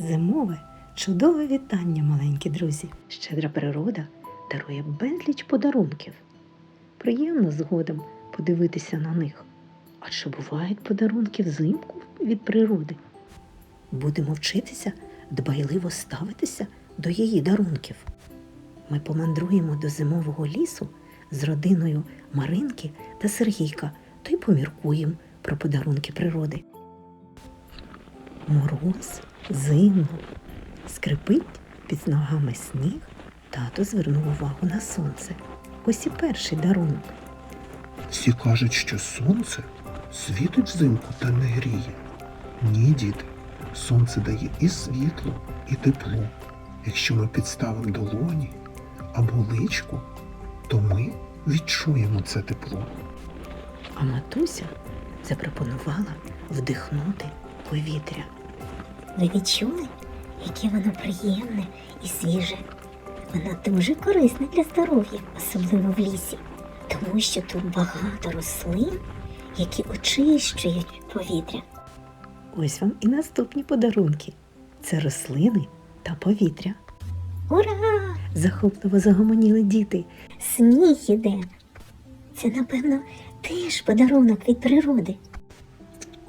Зимове чудове вітання, маленькі друзі. Щедра природа дарує безліч подарунків. Приємно згодом подивитися на них. А чи бувають подарунки взимку від природи? Будемо вчитися дбайливо ставитися до її дарунків. Ми помандруємо до зимового лісу з родиною Маринки та Сергійка та й поміркуємо про подарунки природи. Мороз, зимно, скрипить під ногами сніг, тато звернув увагу на сонце. Ось і перший дарунок. Всі кажуть, що сонце світить взимку та не гріє. Ні, діти, сонце дає і світло, і тепло. Якщо ми підставимо долоні або личку, то ми відчуємо це тепло. А матуся запропонувала вдихнути повітря. Ви відчули, яке воно приємне і свіже? Воно дуже корисне для здоров'я, особливо в лісі, тому що тут багато рослин, які очищують повітря. Ось вам і наступні подарунки. Це рослини та повітря. Ура! Захопливо загомоніли діти. Сніг іде. Це, напевно, теж подарунок від природи.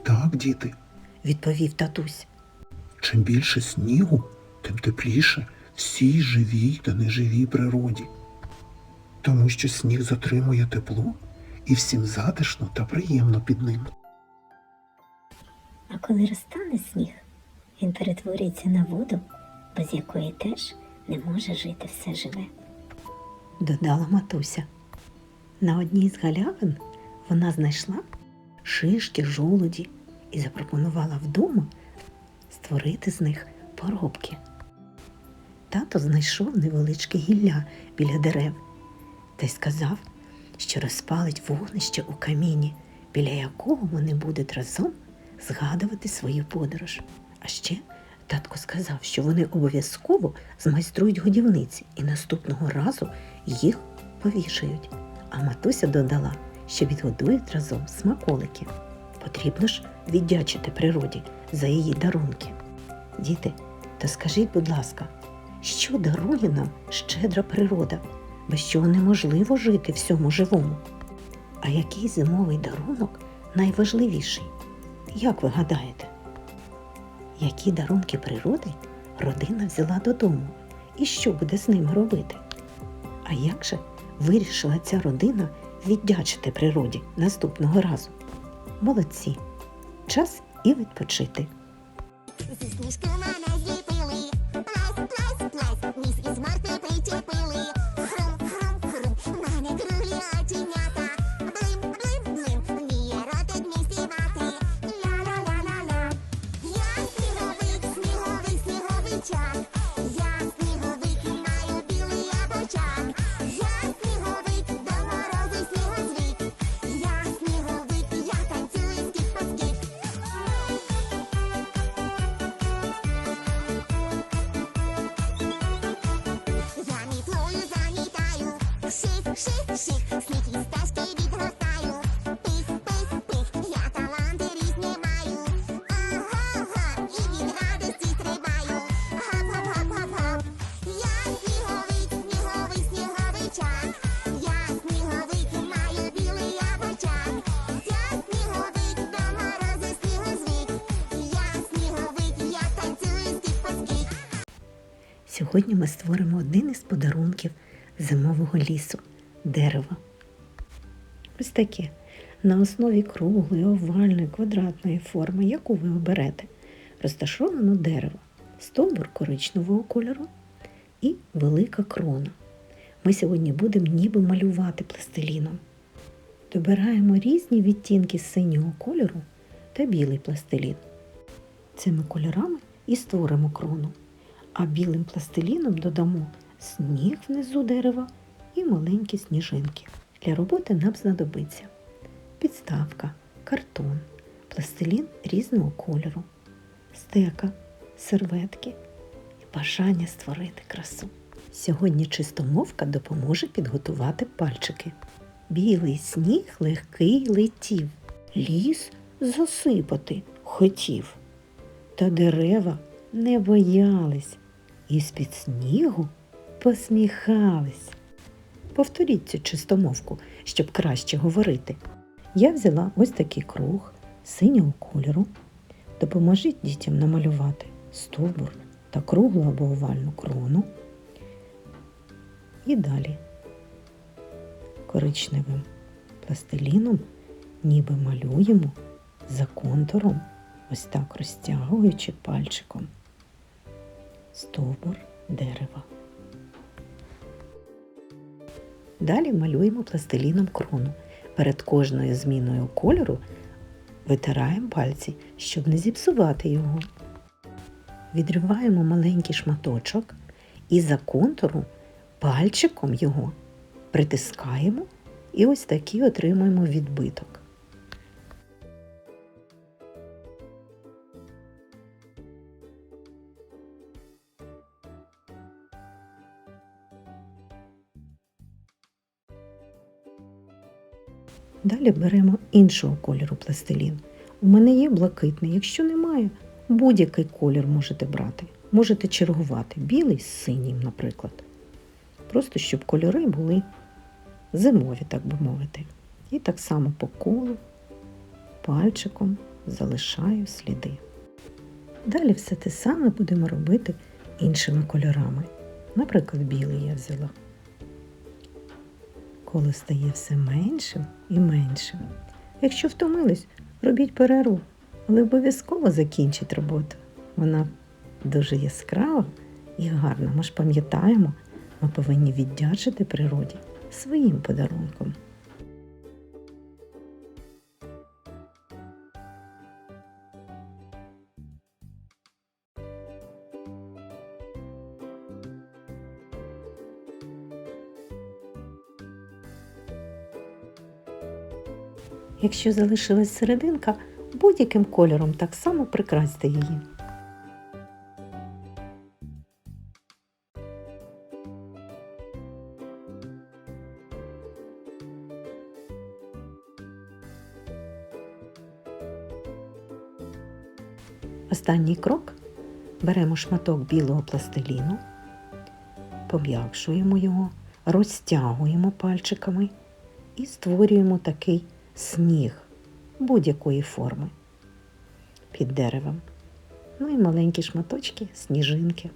Так, діти, Відповів татусь. Чим більше снігу, тим тепліше всій живій та неживій природі. Тому що сніг затримує тепло і всім затишно та приємно під ним. А коли розтане сніг, він перетворюється на воду, без якої теж не може жити все живе. додала матуся. На одній з галявин вона знайшла шишки, жолуді і запропонувала вдома створити з них поробки. Тато знайшов невеличке гілля біля дерев та й сказав, що розпалить вогнище у каміні, біля якого вони будуть разом згадувати свою подорож. А ще татко сказав, що вони обов'язково змайструють годівниці і наступного разу їх повішають. А матуся додала, що відгодують разом смаколики. Потрібно ж віддячити природі за її дарунки. Діти, то скажіть, будь ласка, що дарує нам щедра природа, без чого неможливо жити всьому живому? А який зимовий дарунок найважливіший? Як ви гадаєте? Які дарунки природи родина взяла додому і що буде з ними робити? А як же вирішила ця родина віддячити природі наступного разу? Молодці! Час і відпочити. If it's goose. Шик, шик, сніг стежки відгортаю. Пих, пих, пих, я таланти різні маю. Ага-га, і від радості стрибаю. Я сніговик, сніговий, сніговичак. Я сніговик, маю білий обочак. Я сніговик, до морозу снігозвик. Я сніговик, я танцюю скіп-по-скіп. Сьогодні ми створимо один із подарунків зимового лісу дерево. Ось таке. На основі круглої, овальної, квадратної форми, яку ви оберете, розташовано дерево, стовбур коричневого кольору і велика крона. Ми сьогодні будемо ніби малювати пластиліном. Добираємо різні відтінки синього кольору та білий пластилін. Цими кольорами і створимо крону а білим пластиліном додамо сніг внизу дерева і маленькі сніжинки. Для роботи нам знадобиться підставка, картон, пластилін різного кольору, стека, серветки і бажання створити красу. Сьогодні чистомовка допоможе підготувати пальчики. Білий сніг легкий летів, ліс засипати хотів, та дерева не боялись і з-під снігу посміхались. Повторіть цю чистомовку, щоб краще говорити. Я взяла ось такий круг синього кольору. Допоможіть дітям намалювати стовбур та круглу або овальну крону. І далі коричневим пластиліном ніби малюємо за контуром, ось так розтягуючи пальчиком стовбур дерева. Далі малюємо пластиліном крону. Перед кожною зміною кольору витираємо пальці, щоб не зіпсувати його. Відриваємо маленький шматочок і за контуру пальчиком його притискаємо і ось такий отримуємо відбиток. Далі беремо іншого кольору пластилін. У мене є блакитний, якщо немає, будь-який колір можете брати. Можете чергувати білий з синім, наприклад. Просто щоб кольори були зимові, так би мовити. І так само по колу пальчиком залишаю сліди. Далі все те саме будемо робити іншими кольорами. Наприклад, білий я взяла. Коло стає все меншим і меншим. Якщо втомились, робіть перерву, але обов'язково закінчіть роботу. Вона дуже яскрава і гарна. Ми ж пам'ятаємо, ми повинні віддячити природі своїм подарунком. Якщо залишилась серединка, будь-яким кольором так само прикрасьте її. Останній крок беремо шматок білого пластиліну, пом'якшуємо його, розтягуємо пальчиками і створюємо такий сніг будь-якої форми під деревом. Ну і маленькі шматочки, сніжинки.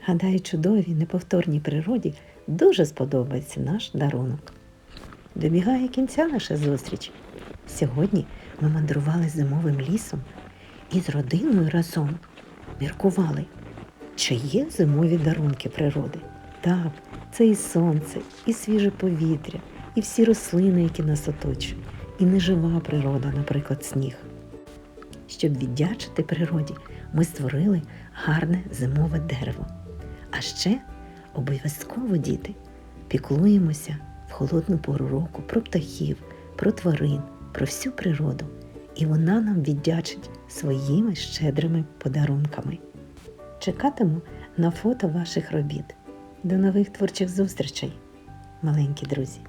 Гадаю, чудовій, неповторній природі дуже сподобається наш дарунок. Добігає кінця наша зустріч. Сьогодні ми мандрували зимовим лісом і з родиною разом міркували, чи є зимові дарунки природи. Так, це і сонце, і свіже повітря, і всі рослини, які нас оточують, і нежива природа, наприклад, сніг. Щоб віддячити природі, ми створили гарне зимове дерево. А ще обов'язково, діти, піклуємося в холодну пору року про птахів, про тварин, про всю природу. І вона нам віддячить своїми щедрими подарунками. Чекатиму на фото ваших робіт. До нових творчих зустрічей, маленькі друзі!